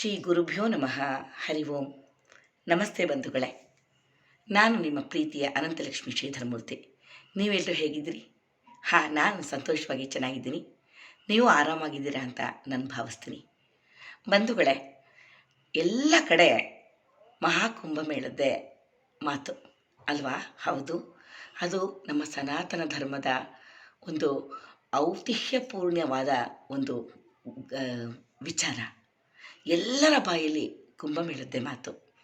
ಶ್ರೀ ಗುರುಭ್ಯೋ ನಮಃ. ಹರಿ ಓಂ. ನಮಸ್ತೆ ಬಂಧುಗಳೇ. ನಾನು ನಿಮ್ಮ ಪ್ರೀತಿಯ ಅನಂತಲಕ್ಷ್ಮಿ ಶ್ರೀಧರಮೂರ್ತಿ. ನೀವೆಲ್ಲರೂ ಹೇಗಿದ್ದೀರಿ? ಹಾಂ, ನಾನು ಸಂತೋಷವಾಗಿ ಚೆನ್ನಾಗಿದ್ದೀನಿ. ನೀವು ಆರಾಮಾಗಿದ್ದೀರಾ ಅಂತ ನಾನು ಭಾವಿಸ್ತೀನಿ. ಬಂಧುಗಳೇ, ಎಲ್ಲ ಕಡೆ ಮಹಾಕುಂಭಮೇಳದ್ದೇ ಮಾತು. ಅಲ್ವಾ? ಹೌದು. ಅದು ನಮ್ಮ ಸನಾತನ ಧರ್ಮದ ಒಂದು ಔತಿಹ್ಯಪೂರ್ಣವಾದ ಒಂದು ವಿಚಾರ. ಎಲ್ಲರ ಬಾಯಲ್ಲಿ ಕುಂಭಮೇಳದ್ದೇ ಮಾತು.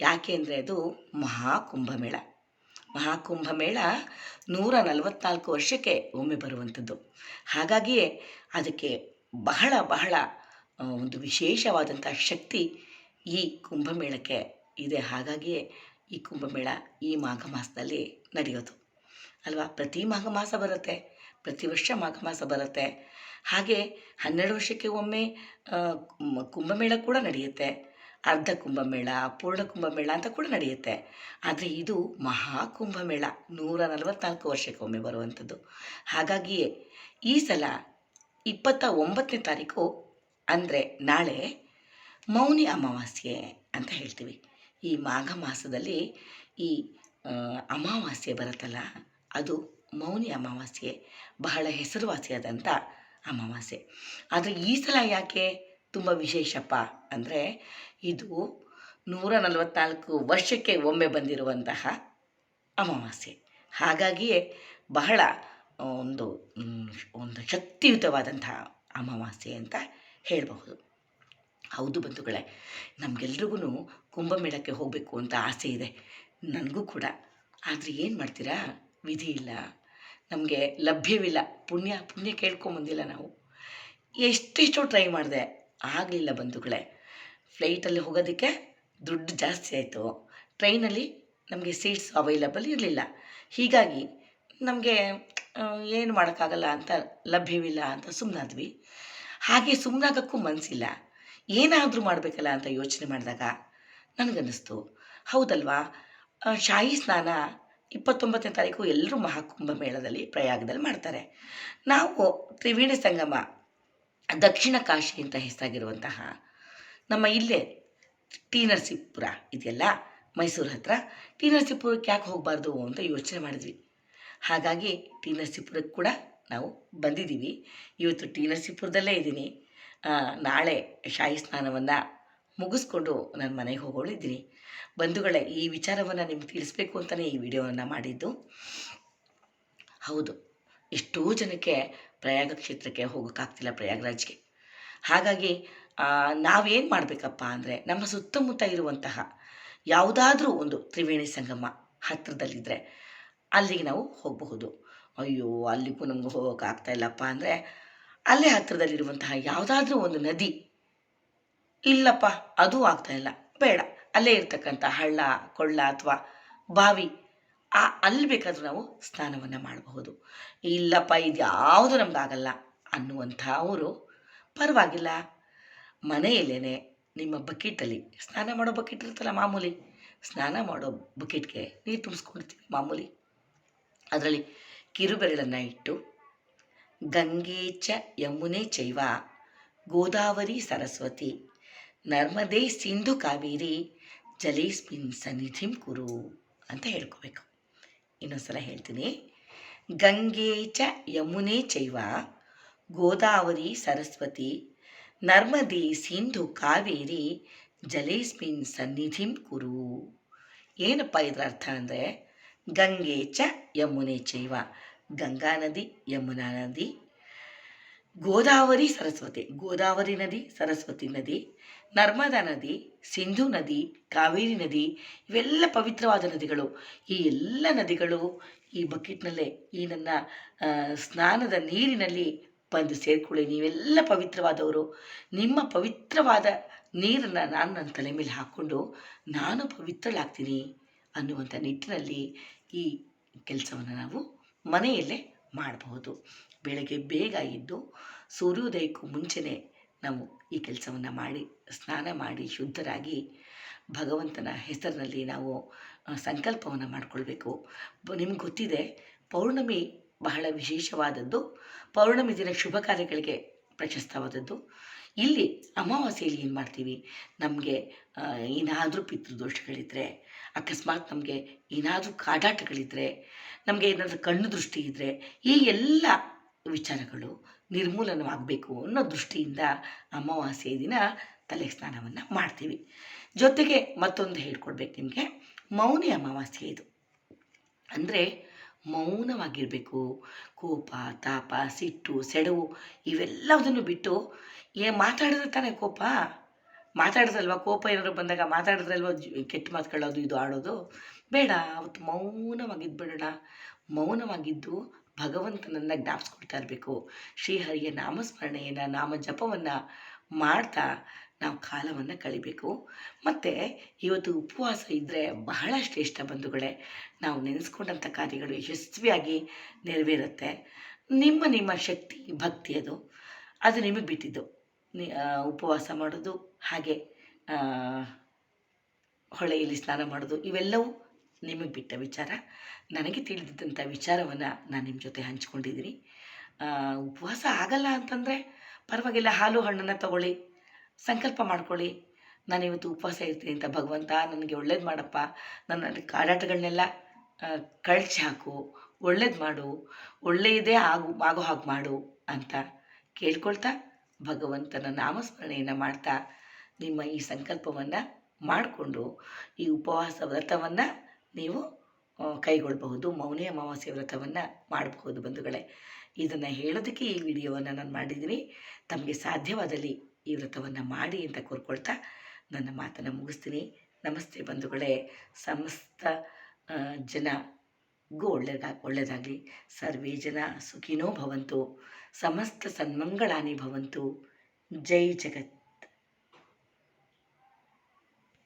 ಯಾಕೆ ಅಂದರೆ ಅದು ಮಹಾಕುಂಭಮೇಳ ಮಹಾಕುಂಭಮೇಳ ನೂರ ನಲವತ್ನಾಲ್ಕು ವರ್ಷಕ್ಕೆ ಒಮ್ಮೆ ಬರುವಂಥದ್ದು. ಹಾಗಾಗಿಯೇ ಅದಕ್ಕೆ ಬಹಳ ಬಹಳ ಒಂದು ವಿಶೇಷವಾದಂಥ ಶಕ್ತಿ ಈ ಕುಂಭಮೇಳಕ್ಕೆ ಇದೆ. ಹಾಗಾಗಿಯೇ ಈ ಕುಂಭಮೇಳ ಈ ಮಾಘ ಮಾಸದಲ್ಲಿ ನಡೆಯೋದು. ಅಲ್ವಾ? ಪ್ರತಿ ಮಾಘ ಮಾಸ ಬರುತ್ತೆ. ಪ್ರತಿ ವರ್ಷ ಮಾಘ ಮಾಸ ಬರುತ್ತೆ. ಹಾಗೆ ಹನ್ನೆರಡು ವರ್ಷಕ್ಕೆ ಒಮ್ಮೆ ಕುಂಭಮೇಳ ಕೂಡ ನಡೆಯುತ್ತೆ. ಅರ್ಧ ಕುಂಭಮೇಳ ಪೂರ್ಣ ಕುಂಭಮೇಳ ಅಂತ ಕೂಡ ನಡೆಯುತ್ತೆ. ಆದರೆ ಇದು ಮಹಾ ಕುಂಭಮೇಳ, ನೂರ ನಲವತ್ನಾಲ್ಕು ವರ್ಷಕ್ಕೊಮ್ಮೆ ಬರುವಂಥದ್ದು. ಹಾಗಾಗಿಯೇ ಈ ಸಲ ಇಪ್ಪತ್ತ ಒಂಬತ್ತನೇ ತಾರೀಕು, ಅಂದರೆ ನಾಳೆ ಮೌನಿ ಅಮಾವಾಸ್ಯೆ ಅಂತ ಹೇಳ್ತೀವಿ. ಈ ಮಾಘ ಮಾಸದಲ್ಲಿ ಈ ಅಮಾವಾಸ್ಯೆ ಬರುತ್ತಲ್ಲ, ಅದು ಮೌನಿ ಅಮಾವಾಸ್ಯೆ ಬಹಳ ಹೆಸರುವಾಸಿಯಾದಂಥ ಅಮಾವಾಸ್ಯೆ. ಆದರೆ ಈ ಸಲ ಯಾಕೆ ತುಂಬ ವಿಶೇಷಪ್ಪ ಅಂದರೆ ಇದು ನೂರ ನಲವತ್ನಾಲ್ಕು ವರ್ಷಕ್ಕೆ ಒಮ್ಮೆ ಬಂದಿರುವಂತಹ ಅಮಾವಾಸ್ಯೆ. ಹಾಗಾಗಿಯೇ ಬಹಳ ಒಂದು ಒಂದು ಶಕ್ತಿಯುತವಾದಂತಹ ಅಮಾವಾಸ್ಯೆ ಅಂತ ಹೇಳಬಹುದು. ಹೌದು ಬಂಧುಗಳೇ ನಮಗೆಲ್ರಿಗೂ ಕುಂಭಮೇಳಕ್ಕೆ ಹೋಗಬೇಕು ಅಂತ ಆಸೆ ಇದೆ, ನನಗೂ ಕೂಡ. ಆದರೆ ಏನು ಮಾಡ್ತೀರಾ? ವಿಧಿ ಇಲ್ಲ. ನಮಗೆ ಲಭ್ಯವಿಲ್ಲ. ಪುಣ್ಯ ಪುಣ್ಯ ಕೇಳ್ಕೊಂಬಂದಿಲ್ಲ ನಾವು. ಎಷ್ಟೆಷ್ಟೋ ಟ್ರೈ ಮಾಡಿದೆ. ಆಗಲಿಲ್ಲ ಬಂಧುಗಳೇ. ಫ್ಲೈಟಲ್ಲಿ ಹೋಗೋದಕ್ಕೆ ದುಡ್ಡು ಜಾಸ್ತಿ ಆಯಿತು. ಟ್ರೈನಲ್ಲಿ ನಮಗೆ ಸೀಟ್ಸ್ ಅವೈಲಬಲ್ ಇರಲಿಲ್ಲ. ಹೀಗಾಗಿ ನಮಗೆ ಏನು ಮಾಡೋಕ್ಕಾಗಲ್ಲ ಅಂತ ಲಭ್ಯವಿಲ್ಲ ಅಂತ ಸುಮ್ಮನಾದ್ವಿ ಹಾಗೆ ಸುಮ್ಮನಾಗಕ್ಕೂ ಮನಸ್ಸಿಲ್ಲ ಏನಾದರೂ ಮಾಡಬೇಕಲ್ಲ ಅಂತ ಯೋಚನೆ ಮಾಡಿದಾಗ ನನಗನ್ನಿಸ್ತು. ಹೌದಲ್ವಾ? ಶಾಯಿ ಸ್ನಾನ ಇಪ್ಪತ್ತೊಂಬತ್ತನೇ ತಾರೀಕು ಎಲ್ಲರೂ ಮಹಾಕುಂಭ ಮೇಳದಲ್ಲಿ ಪ್ರಯಾಗದಲ್ಲಿ ಮಾಡ್ತಾರೆ. ನಾವು ತ್ರಿವೇಣಿ ಸಂಗಮ, ದಕ್ಷಿಣ ಕಾಶಿ ಅಂತ ಹೆಸರಾಗಿರುವಂತಹ ನಮ್ಮ ಇಲ್ಲೇ ಟಿ ನರಸೀಪುರ ಇದೆಯಲ್ಲ, ಮೈಸೂರು ಹತ್ರ, ಟಿ ನರಸೀಪುರಕ್ಕೆ ಯಾಕೆ ಹೋಗಬಾರ್ದು ಅಂತ ಯೋಚನೆ ಮಾಡಿದ್ವಿ. ಹಾಗಾಗಿ ಟಿ ನರಸೀಪುರಕ್ಕೆ ಕೂಡ ನಾವು ಬಂದಿದ್ದೀವಿ. ಇವತ್ತು ಟಿ ನರಸೀಪುರದಲ್ಲೇ ಇದ್ದೀನಿ. ನಾಳೆ ಶಾಹಿ ಸ್ನಾನವನ್ನು ಮುಗಿಸ್ಕೊಂಡು ನನ್ನ ಮನೆಗೆ ಹೋಗೋಳಿದ್ದೀನಿ. ಬಂಧುಗಳೇ, ಈ ವಿಚಾರವನ್ನು ನಿಮ್ಗೆ ತಿಳಿಸ್ಬೇಕು ಅಂತಲೇ ಈ ವಿಡಿಯೋವನ್ನು ಮಾಡಿದ್ದು. ಹೌದು, ಎಷ್ಟೋ ಜನಕ್ಕೆ ಪ್ರಯಾಗ ಕ್ಷೇತ್ರಕ್ಕೆ ಹೋಗೋಕ್ಕಾಗ್ತಿಲ್ಲ ಪ್ರಯಾಗರಾಜ್ಗೆ. ಹಾಗಾಗಿ ನಾವೇನು ಮಾಡಬೇಕಪ್ಪ ಅಂದರೆ, ನಮ್ಮ ಸುತ್ತಮುತ್ತ ಇರುವಂತಹ ಯಾವುದಾದ್ರೂ ಒಂದು ತ್ರಿವೇಣಿ ಸಂಗಮ ಹತ್ತಿರದಲ್ಲಿದ್ದರೆ ಅಲ್ಲಿಗೆ ನಾವು ಹೋಗಬಹುದು. ಅಯ್ಯೋ, ಅಲ್ಲಿಗೂ ನಮ್ಗೆ ಹೋಗೋಕ್ಕಾಗ್ತಾ ಇಲ್ಲಪ್ಪ ಅಂದರೆ, ಅಲ್ಲೇ ಹತ್ತಿರದಲ್ಲಿರುವಂತಹ ಯಾವುದಾದ್ರೂ ಒಂದು ನದಿ ಇಲ್ಲಪ್ಪ, ಅದು ಆಗ್ತಾ ಇಲ್ಲ. ಬೇಡ, ಅಲ್ಲೇ ಇರ್ತಕ್ಕಂಥ ಹಳ್ಳ, ಕೊಳ್ಳ ಅಥವಾ ಬಾವಿ, ಆ ಅಲ್ಲಿ ಬೇಕಾದರೂ ನಾವು ಸ್ನಾನವನ್ನು ಮಾಡಬಹುದು. ಇಲ್ಲಪ್ಪ ಇದು ಯಾವುದು ಅನ್ನುವಂಥ ಅವರು ಪರವಾಗಿಲ್ಲ. ಮನೆಯಲ್ಲೇ ನಿಮ್ಮ ಬಕೆಟಲ್ಲಿ ಸ್ನಾನ ಮಾಡೋ ಬಕೆಟ್ ಇರುತ್ತಲ್ಲ ಮಾಮೂಲಿ, ಸ್ನಾನ ಮಾಡೋ ಬಕೆಟ್ಗೆ ನೀರು ತುಂಬಿಸ್ಕೊಡ್ತೀವಿ ಮಾಮೂಲಿ. ಅದರಲ್ಲಿ ಕಿರುಬೆರಳನ್ನು ಇಟ್ಟು, ಗಂಗೇಚ ಯಮುನೆ ಚೈವ ಗೋದಾವರಿ ಸರಸ್ವತಿ ನರ್ಮದೆ ಸಿಂಧು ಕಾವೇರಿ, ಜಲೇಸ್ಮಿನ್ ಸನ್ನಿಧಿಂ ಕುರು ಅಂತ ಹೇಳ್ಕೋಬೇಕು. ಇನ್ನೊಂದ್ಸಲ ಹೇಳ್ತೀನಿ. ಗಂಗೆ ಚ ಯಮುನೆ ಚೈವ, ಗೋದಾವರಿ ಸರಸ್ವತಿ, ನರ್ಮದಿ ಸಿಂಧು ಕಾವೇರಿ, ಜಲೇಸ್ಮಿನ್ ಸನ್ನಿಧಿಂ ಕುರು. ಏನಪ್ಪ ಇದರ ಅರ್ಥ ಅಂದರೆ? ಗಂಗೆ ಚ ಯಮುನೆ ಚೈವ, ಗಂಗಾ ನದಿ, ಯಮುನಾ ನದಿ ಗೋದಾವರಿ ಸರಸ್ವತಿ, ಗೋದಾವರಿ ನದಿ, ಸರಸ್ವತಿ ನದಿ, ನರ್ಮದಾ ನದಿ, ಸಿಂಧು ನದಿ, ಕಾವೇರಿ ನದಿ, ಇವೆಲ್ಲ ಪವಿತ್ರವಾದ ನದಿಗಳು. ಈ ಎಲ್ಲ ನದಿಗಳು ಈ ಬಕೆಟ್ನಲ್ಲೇ, ಈ ನನ್ನ ಸ್ನಾನದ ನೀರಿನಲ್ಲಿ ಬಂದು ಸೇರ್ಕೊಳ್ಳಿ. ನೀವೆಲ್ಲ ಪವಿತ್ರವಾದವರು. ನಿಮ್ಮ ಪವಿತ್ರವಾದ ನೀರನ್ನು ನಾನು ನನ್ನ ತಲೆ ಮೇಲೆ ಹಾಕ್ಕೊಂಡು ನಾನು ಪವಿತ್ರಳಾಗ್ತೀನಿ ಅನ್ನುವಂಥ ನಿಟ್ಟಿನಲ್ಲಿ ಈ ಕೆಲಸವನ್ನು ನಾವು ಮನೆಯಲ್ಲೇ ಮಾಡಬಹುದು. ಬೆಳಗ್ಗೆ ಬೇಗ ಇದ್ದು ಸೂರ್ಯೋದಯಕ್ಕೂ ಮುಂಚೆನೇ ನಾವು ಈ ಕೆಲಸವನ್ನು ಮಾಡಿ, ಸ್ನಾನ ಮಾಡಿ ಶುದ್ಧರಾಗಿ ಭಗವಂತನ ಹೆಸರಿನಲ್ಲಿ ನಾವು ಸಂಕಲ್ಪವನ್ನು ಮಾಡಿಕೊಳ್ಬೇಕು. ನಿಮ್ಗೆ ಗೊತ್ತಿದೆ, ಪೌರ್ಣಮಿ ಬಹಳ ವಿಶೇಷವಾದದ್ದು. ಪೌರ್ಣಮಿ ದಿನ ಶುಭ ಕಾರ್ಯಗಳಿಗೆ ಪ್ರಶಸ್ತವಾದದ್ದು. ಇಲ್ಲಿ ಅಮಾವಾಸ್ಯೆಯಲ್ಲಿ ಏನು ಮಾಡ್ತೀವಿ? ನಮಗೆ ಏನಾದರೂ ಪಿತೃದೋಷಗಳಿದ್ದರೆ ಅಕಸ್ಮಾತ್ ನಮಗೆ ಏನಾದರೂ ಕಾಡಾಟಗಳಿದ್ರೆ, ನಮಗೆ ಏನಾದರೂ ಕಣ್ಣು ದೃಷ್ಟಿ ಇದ್ದರೆ ಈ ಎಲ್ಲ ವಿಚಾರಗಳು ನಿರ್ಮೂಲನವಾಗಬೇಕು ಅನ್ನೋ ದೃಷ್ಟಿಯಿಂದ ಅಮಾವಾಸ್ಯೆ ದಿನ ತಲೆ ಸ್ನಾನವನ್ನು ಮಾಡ್ತೀವಿ. ಜೊತೆಗೆ ಮತ್ತೊಂದು ಹೇಳ್ಕೊಡ್ಬೇಕು ನಿಮಗೆ. ಮೌನಿ ಅಮಾವಾಸ್ಯೆ ಇದು. ಅಂದರೆ ಮೌನವಾಗಿರಬೇಕು. ಕೋಪ, ತಾಪ, ಸಿಟ್ಟು, ಸೆಡವು ಇವೆಲ್ಲದನ್ನು ಬಿಟ್ಟು ಏ ಮಾತಾಡಿದ್ರೆ ತಾನೇ ಕೋಪ? ಮಾತಾಡಿದ್ರಲ್ವ ಕೋಪ ಏನಾದ್ರು ಬಂದಾಗ ಮಾತಾಡಿದ್ರಲ್ವ? ಕೆಟ್ಟ ಮಾತುಗಳೋದು ಇದು ಆಡೋದು? ಬೇಡ, ಅವತ್ತು ಮೌನವಾಗಿದ್ಬಿಡೋಣ. ಮೌನವಾಗಿದ್ದು ಭಗವಂತನನ್ನು ಜ್ಞಾಪಿಸ್ಕೊಡ್ತಾ ಇರಬೇಕು. ಶ್ರೀಹರಿಯ ನಾಮಸ್ಮರಣೆಯನ್ನು, ನಾಮ ಜಪವನ್ನು ಮಾಡ್ತಾ ನಾವು ಕಾಲವನ್ನು ಕಳಿಬೇಕು. ಮತ್ತು ಇವತ್ತು ಉಪವಾಸ ಇದ್ದರೆ ಬಹಳ ಶ್ರೇಷ್ಠ ಬಂಧುಗಳೇ. ನಾವು ನೆನೆಸ್ಕೊಂಡಂಥ ಕಾರ್ಯಗಳು ಯಶಸ್ವಿಯಾಗಿ ನೆರವೇರುತ್ತೆ. ನಿಮ್ಮ ನಿಮ್ಮ ಶಕ್ತಿ, ಭಕ್ತಿ ಅದು. ಅದು ನಿಮಗೆ ಬಿಟ್ಟಿದ್ದು. ಉಪವಾಸ ಮಾಡೋದು, ಹಾಗೆ ಹೊಳೆಯಲ್ಲಿ ಸ್ನಾನ ಮಾಡೋದು, ಇವೆಲ್ಲವೂ ನಿಮಗೆ ಬಿಟ್ಟ ವಿಚಾರ. ನನಗೆ ತಿಳಿದಿದ್ದಂಥ ವಿಚಾರವನ್ನು ನಾನು ನಿಮ್ಮ ಜೊತೆ ಹಂಚ್ಕೊಂಡಿದ್ದೀನಿ. ಉಪವಾಸ ಆಗಲ್ಲ ಅಂತಂದರೆ ಪರವಾಗಿಲ್ಲ, ಹಾಲು ಹಣ್ಣನ್ನು ತಗೊಳ್ಳಿ, ಸಂಕಲ್ಪ ಮಾಡ್ಕೊಳ್ಳಿ. ನಾನು ಇವತ್ತು ಉಪವಾಸ ಇರ್ತೀನಿ ಅಂತ ಭಗವಂತ ನನಗೆ ಒಳ್ಳೇದು ಮಾಡಪ್ಪ. ನನ್ನ ಕಾಡಾಟಗಳನ್ನೆಲ್ಲ ಕಳ್ಚಿ ಹಾಕು, ಒಳ್ಳೇದು ಮಾಡು, ಒಳ್ಳೆಯದೇ ಆಗು, ಆಗೋ ಹಾಗೆ ಮಾಡು ಅಂತ ಕೇಳ್ಕೊಳ್ತಾ ಭಗವಂತನ ನಾಮಸ್ಮರಣೆಯನ್ನು ಮಾಡ್ತಾ ನಿಮ್ಮ ಈ ಸಂಕಲ್ಪವನ್ನು ಮಾಡಿಕೊಂಡು ಈ ಉಪವಾಸ ವ್ರತವನ್ನು ನೀವು ಕೈಗೊಳ್ಳಬಹುದು. ಮೌನಿ ಅಮಾವಾಸ್ಯೆ ವ್ರತವನ್ನು ಮಾಡಬಹುದು ಬಂಧುಗಳೇ. ಇದನ್ನು ಹೇಳೋದಕ್ಕೆ ಈ ವಿಡಿಯೋವನ್ನು ನಾನು ಮಾಡಿದ್ದೀನಿ. ತಮಗೆ ಸಾಧ್ಯವಾದಲ್ಲಿ ಈ ವ್ರತವನ್ನು ಮಾಡಿ ಅಂತ ಕೋರ್ಕೊಳ್ತಾ ನನ್ನ ಮಾತನ್ನು ಮುಗಿಸ್ತೀನಿ. ನಮಸ್ತೆ ಬಂಧುಗಳೇ. ಸಮಸ್ತ ಜನ ಜನಗೂ ಒಳ್ಳೆಯದಾ ಒಳ್ಳೆಯದಾಗಲಿ ಸರ್ವೇ ಜನ ಸುಖಿನೋ ಭವಂತು. ಸಮಸ್ತ ಸನ್ಮಂಗಳಾನಿ ಭವಂತು. ಜೈ ಜಗತ್.